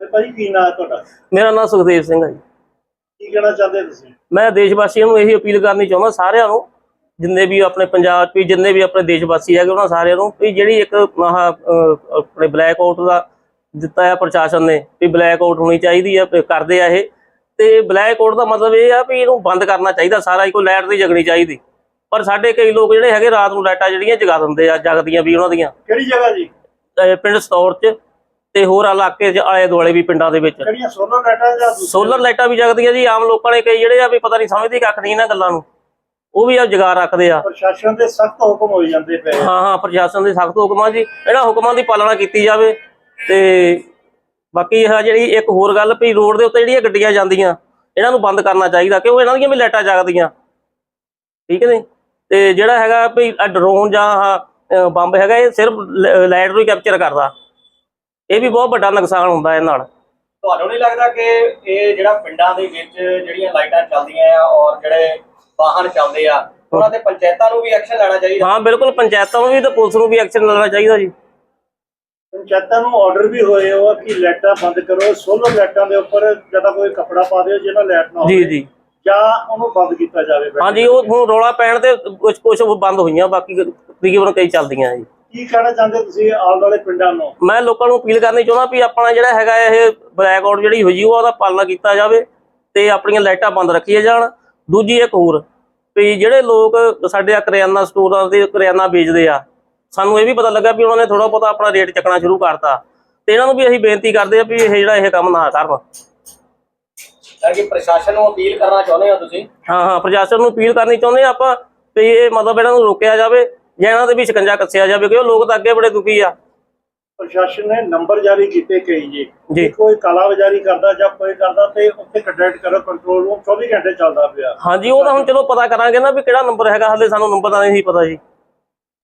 ਤੇ ਭਾਈ ਕੀ ਨਾਂ ਹੈ ਤੁਹਾਡਾ? ਮੇਰਾ ਨਾਮ ਸੁਖਦੇਵ ਸਿੰਘ ਹੈ ਜੀ। ਕੀ ਕਹਿਣਾ ਚਾਹੁੰਦੇ ਤੁਸੀਂ? ਮੈਂ ਦੇਸ਼ ਵਾਸੀਆਂ ਨੂੰ ਇਹੀ ਅਪੀਲ ਕਰਨੀ ਚਾਹੁੰਦਾ ਸਾਰਿਆਂ ਨੂੰ ਜਿੰਨੇ ਵੀ ਆਪਣੇ ਪੰਜਾਬ ਵੀ ਜਿੰਨੇ ਵੀ ਆਪਣੇ ਦੇਸ਼ ਵਾਸੀ ਹੈਗੇ ਉਹਨਾਂ ਸਾਰਿਆਂ ਨੂੰ ਵੀ ਜਿਹੜੀ ਇੱਕ ਆਪਣੇ ਬਲੈਕ ਆਊਟ ਦਾ ਦਿੱਤਾ ਹੈ ਪ੍ਰਸ਼ਾਸਨ ਨੇ ਵੀ ਬਲੈਕ ਆਊਟ ਹੋਣੀ ਚਾਹੀਦੀ ਹੈ ਕਰਦੇ ਆ ਇਹ। ਤੇ ਬਲੈਕ ਆਊਟ ਦਾ ਮਤਲਬ ਇਹ ਆ ਵੀ ਇਹਨੂੰ ਬੰਦ ਕਰਨਾ ਚਾਹੀਦਾ ਸਾਰਾ ਹੀ ਕੋਈ ਲਾਈਟ ਨਹੀਂ ਜਗਣੀ ਚਾਹੀਦੀ। ਪਰ ਸਾਡੇ ਕਈ ਲੋਕ ਜਿਹੜੇ ਹੈਗੇ ਰਾਤ ਨੂੰ ਲਾਈਟਾਂ ਜਿਹੜੀਆਂ ਜਗਾ ਦਿੰਦੇ ਆ ਜਗਦੀਆਂ ਵੀ ਉਹਨਾਂ ਦੀਆਂ। ਕਿਹੜੀ ਜਗ੍ਹਾ ਜੀ? ਪਿੰਡ ਸਤੌਰ 'ਚ। ਤੇ ਹੋਰ ਇਲਾਕੇ 'ਚ ਆਲੇ ਦੁਆਲੇ ਵੀ ਪਿੰਡਾਂ ਦੇ ਵਿੱਚ। ਕਿਹੜੀਆਂ ਸੋਲਰ ਲਾਈਟਾਂ ਜਾਂ? ਸੋਲਰ ਲਾਈਟਾਂ ਵੀ ਜਗਦੀਆਂ ਜੀ ਆਮ ਲੋਕਾਂ ਨੇ ਕਈ ਜਿਹੜੇ ਆ ਵੀ ਪਤਾ ਨਹੀਂ ਸਮਝਦੇ ਕੱਖ ਨਹੀਂ ਇਹਨਾਂ ਗੱਲਾਂ ਨੂੰ। ਉਹ ਵੀ ਆ ਜਗਾ ਰੱਖਦੇ ਆ। ਪ੍ਰਸ਼ਾਸਨ ਦੇ ਸਖਤ ਹੁਕਮ ਹੋਈ ਜਾਂਦੇ ਪਏ। ਹਾਂ ਹਾਂ ਪ੍ਰਸ਼ਾਸਨ ਦੇ ਸਖਤ ਹੁਕਮਾਂ ਜੀ ਇਹਨਾਂ ਹੁਕਮਾਂ ਦੀ ਪਾਲਣਾ ਕੀਤੀ ਜਾਵੇ ਤੇ ਬਾਕੀ ਇਹ ਜਿਹੜੀ ਇੱਕ ਹੋਰ ਗੱਲ ਵੀ ਰੋਡ ਦੇ ਉੱਤੇ ਜਿਹੜੀਆਂ ਗੱਡੀਆਂ ਜਾਂਦੀਆਂ ਇਹਨਾਂ ਨੂੰ ਬੰਦ ਕਰਨਾ ਚਾਹੀਦਾ ਕਿਉਂ ਇਹਨਾਂ ਦੀਆਂ ਵੀ ਲਾਈਟਾਂ ਜਗਦੀਆਂ। ਠੀਕ ਹੈ ਨੀ ਤੇ ਜਿਹੜਾ ਹੈਗਾ ਵੀ ਡਰੋਨ ਜਾਂ ਬੰਬ ਹੈਗਾ ਇਹ ਸਿਰਫ ਲਾਈਟ ਨੂੰ ਹੀ ਕੈਪਚਰ ਕਰਦਾ। ਇਹ ਵੀ ਬਹੁਤ ਵੱਡਾ ਨੁਕਸਾਨ ਹੁੰਦਾ ਇਹ ਨਾਲ। ਤੁਹਾਨੂੰ ਨਹੀਂ ਲੱਗਦਾ ਕਿ ਇਹ ਜਿਹੜਾ ਪਿੰਡਾਂ ਦੇ ਵਿੱਚ ਜਿਹੜੀਆਂ ਲਾਈਟਾਂ ਚੱਲਦੀਆਂ ਆ ਔਰ ਜਿਹੜੇ ਵਾਹਨ ਚੱਲਦੇ ਆ ਉਹਨਾਂ ਤੇ ਪੰਚਾਇਤਾਂ ਨੂੰ ਵੀ ਐਕਸ਼ਨ ਲੈਣਾ ਚਾਹੀਦਾ? ਹਾਂ ਬਿਲਕੁਲ ਪੰਚਾਇਤਾਂ ਨੂੰ ਵੀ ਤੇ ਪੁਲਿਸ ਨੂੰ ਵੀ ਐਕਸ਼ਨ ਲੈਣਾ ਚਾਹੀਦਾ ਜੀ। ਪੰਚਾਇਤਾਂ ਨੂੰ ਆਰਡਰ ਵੀ ਹੋਏ ਹੋ ਕਿ ਲਾਈਟਾਂ ਬੰਦ ਕਰੋ ਸੋਲਰ ਲਾਈਟਾਂ ਦੇ ਉੱਪਰ ਜਦੋਂ ਕੋਈ ਕੱਪੜਾ ਪਾ ਦਿਓ ਜਿਹਨਾਂ ਲਾਈਟ ਨਾ ਜੀ ਹੋਵੇ ਜੀ। ਜਾਂ ਉਹਨੂੰ ਬੰਦ ਕੀਤਾ ਜਾਵੇ ਹਾਂਜੀ ਉਹ ਹੁਣ ਰੌਲਾ ਪੈਣ ਤੇ ਕੁਝ ਕੁਝ ਬੰਦ ਹੋਈਆਂ ਬਾਕੀ ਤਕਰੀਬਨ ਕਈ ਚੱਲਦੀਆਂ ਜੀ। ਕੀ ਕਹਿਣਾ ਚਾਹੁੰਦੇ ਤੁਸੀਂ ਆਲ ਵਾਲੇ ਪਿੰਡਾਂ ਨੂੰ? ਮੈਂ ਲੋਕਾਂ ਨੂੰ ਅਪੀਲ ਕਰਨੀ ਚਾਹੁੰਦਾ ਵੀ ਆਪਣਾ ਜਿਹੜਾ ਹੈਗਾ ਇਹ ਬਲੈਕ ਆਊਟ ਜਿਹੜੀ ਹੋਈ ਉਹ ਉਹਦਾ ਪਾਲਣਾ ਕੀਤਾ ਜਾਵੇ ਤੇ ਆਪਣੀਆਂ ਲਾਈਟਾਂ ਬੰਦ ਰੱਖੀਆਂ ਜਾਣ। ਦੂਜੀ ਇੱਕ ਹੋਰ ਵੀ ਜਿਹੜੇ ਲੋਕ ਸਾਡੇ ਆ ਕਰਿਆਨਾ ਸਟੋਰਾਂ ਤੇ ਕਰਿਆਨਾ ਵੇਚਦੇ ਆ ਸਾਨੂੰ ਇਹ ਵੀ ਪਤਾ ਲੱਗਾ ਵੀ ਉਹਨਾਂ ਨੇ ਥੋੜਾ ਬਹੁਤਾ ਆਪਣਾ ਰੇਟ ਚੱਕਣਾ ਸ਼ੁਰੂ ਕਰਤਾ। ਤੇ ਇਹਨਾਂ ਨੂੰ ਵੀ ਅਸੀਂ ਬੇਨਤੀ ਕਰਦੇ ਆ ਵੀ ਇਹ ਜਿਹੜਾ ਇਹ ਕੰਮ ਨਾ ਕਰਨ। ਤਾਂ ਕਿ ਪ੍ਰਸ਼ਾਸਨ ਨੂੰ ਅਪੀਲ ਕਰਨਾ ਚਾਹੁੰਦੇ ਹੋ ਤੁਸੀਂ? ਹਾਂ ਹਾਂ ਪ੍ਰਸ਼ਾਸਨ ਨੂੰ ਅਪੀਲ ਕਰਨੀ ਚਾਹੁੰਦੇ ਆ ਆਪਾਂ ਵੀ ਇਹ ਮਤਲਬ ਇਹਨਾਂ ਨੂੰ ਰੋਕਿਆ ਜਾਵੇ ਜਾਂ ਇਹਨਾਂ ਤੇ ਵੀ ਸ਼ਿਕੰਜਾ ਕੱਸਿਆ ਜਾਵੇ ਕਿਉਂਕਿ ਲੋਕ ਤਾਂ ਅੱਗੇ ਬੜੇ ਦੁਖੀ ਆ। ਪ੍ਰਸ਼ਾਸਨ ਨੇ ਨੰਬਰ ਜਾਰੀ ਕੀਤੇ ਕਈ ਜੀ। ਜੀ। ਕਿ ਕੋਈ ਕਾਲਾਬਾਜ਼ਾਰੀ ਕਰਦਾ ਜਾਂ ਕੋਈ ਕਰਦਾ ਤੇ ਉੱਥੇ ਕੰਟੈਕਟ ਕਰੋ ਕੰਟਰੋਲ ਰੂਮ 24 ਘੰਟੇ ਚੱਲਦਾ ਪਿਆ। ਹਾਂਜੀ ਉਹ ਤਾਂ ਹੁਣ ਚਲੋ ਪਤਾ ਕਰਾਂਗੇ ਨਾ ਵੀ ਕਿਹੜਾ ਨੰਬਰ ਹੈਗਾ ਹਲੇ ਸਾਨੂੰ ਨੰਬਰ ਦਾ ਨਹੀਂ ਸੀ ਪਤਾ ਜੀ।